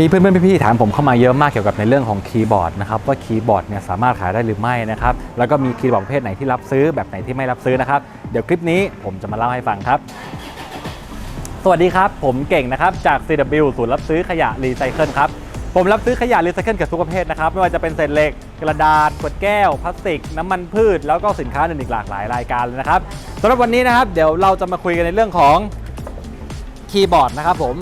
มีเพื่อนๆพี่ๆถามผมเข้ามาเยอะมากเกี่ยวกับในเรื่องของคีย์บอร์ดนะครับว่าคีย์บอร์ดเนี่ยสามารถขายได้หรือไม่นะครับแล้วก็มีคีย์บอร์ดประเภทไหนที่รับซื้อแบบไหนที่ไม่รับซื้อนะครับเดี๋ยวคลิปนี้ผมจะมาเล่าให้ฟังครับ สวัสดีครับ ผมเก่งนะครับจาก CW ศูนย์รับซื้อขยะรีไซเคิลครับผมรับซื้อขยะรีไซเคิลเกับทุกประเภทนะครับไม่ว่าจะเป็นเศษเหล็กกระดาษขวดแก้วพลาสติก น้ำมันพืช แล้วก็สินค้าอื่นอีกหลากหลายรายการเลยนะครับสำหรับวันนี้นะครับเดี๋ยวเราจะมาคุยกันในเรื่องของคีย์บอร์ดนะครับผม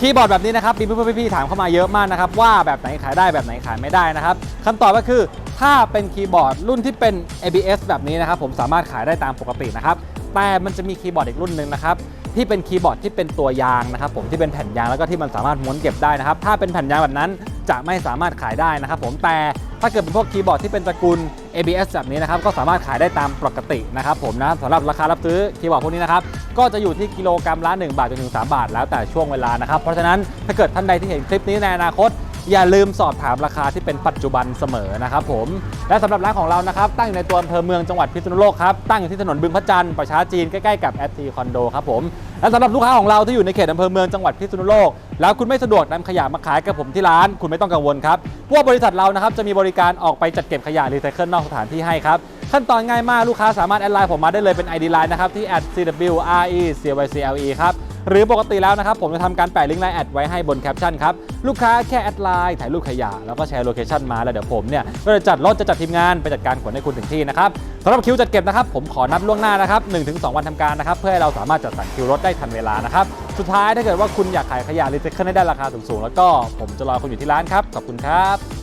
คีย์บอร์ดแบบนี้นะครับมีเพื่อนๆพี่ๆถามเข้ามาเยอะมากนะครับว่าแบบไหนขายได้แบบไหนขายไม่ได้นะครับคำตอบก็คือถ้าเป็นคีย์บอร์ดรุ่นที่เป็น ABS แบบนี้นะครับผมสามารถขายได้ตามปกตินะครับแต่มันจะมีคีย์บอร์ดอีกรุ่นหนึ่งนะครับที่เป็นคีย์บอร์ดที่เป็นตัวยางนะครับผมที่เป็นแผ่นยางแล้วก็ที่มันสามารถม้วนเก็บได้นะครับถ้าเป็นแผ่นยางแบบนั้นจะไม่สามารถขายได้นะครับผมแต่ถ้าเกิดเป็นพวกคีย์บอร์ดที่เป็นตระกูล ABS แบบนี้นะครับก็สามารถขายได้ตามปกตินะครับผมนะสำหรับราคารับซื้อคีย์บอร์ดพวกนี้นะครับ ก็จะอยู่ที่กิโลกรัมละ 1 บาทจนถึง 3 บาท แล้วแต่ช่วงเวลานะครับ เพราะฉะนั้นถ้าเกิดท่านใดที่เห็นคลิปนี้ในอนาคต อย่าลืมสอบถามราคาที่เป็นปัจจุบันเสมอนะครับผม และสำหรับร้านของเรานะครับ ตั้งอยู่ในตัวอำเภอเมืองจังหวัดพิษณุโลกครับ ตั้งอยู่ที่ถนนบึงพระจันทร์ประชาจีนใกล้ๆกับแอตทีคอนโดครับผม และสำหรับลูกค้าของเราที่อยู่ในเขตอำเภอเมืองจังหวัดพิษณุโลก แล้วคุณไม่สะดวกนำขยะมาขายกับผมที่ร้าน คุณไม่ต้องกังวลครับเพราะว่าบริษัทเรานะครับจะมีบริการออกไปจัดเก็บขยะรีไซเคิลนอกสถานที่ให้ครับ ขั้นตอนง่ายมากลูกค้าสามารถแอดไลน์ผมมาได้เลยเป็น ID Line นะครับ ที่ @cwrecycle ครับ หรือปกติแล้วนะครับ ผมจะทำการแปะลิงก์ไลน์แอดไว้ให้บนแคปชั่นครับ ลูกค้าแค่แอดไลน์ถ่ายรูปขยะ แล้วก็แชร์โลเคชั่นมาแล้วเดี๋ยวผมเนี่ย ก็จะจัดรถจะจัดทีมงานไปจัดการขนให้คุณถึงที่นะครับสำหรับคิวจัดเก็บนะครับผมขอนัดล่วงหน้านะครับ1-2 วันทำการนะครับเพื่อให้เราสามารถจัดสรรคิวรถได้ทันเวลานะครับสุดท้ายถ้าเกิดว่าคุณอยากขายขยะรีไซเคิลให้ได้ราคาสูงๆแล้วก็ผมจะรอคุณอยู่ที่ร้านครับขอบคุณครับ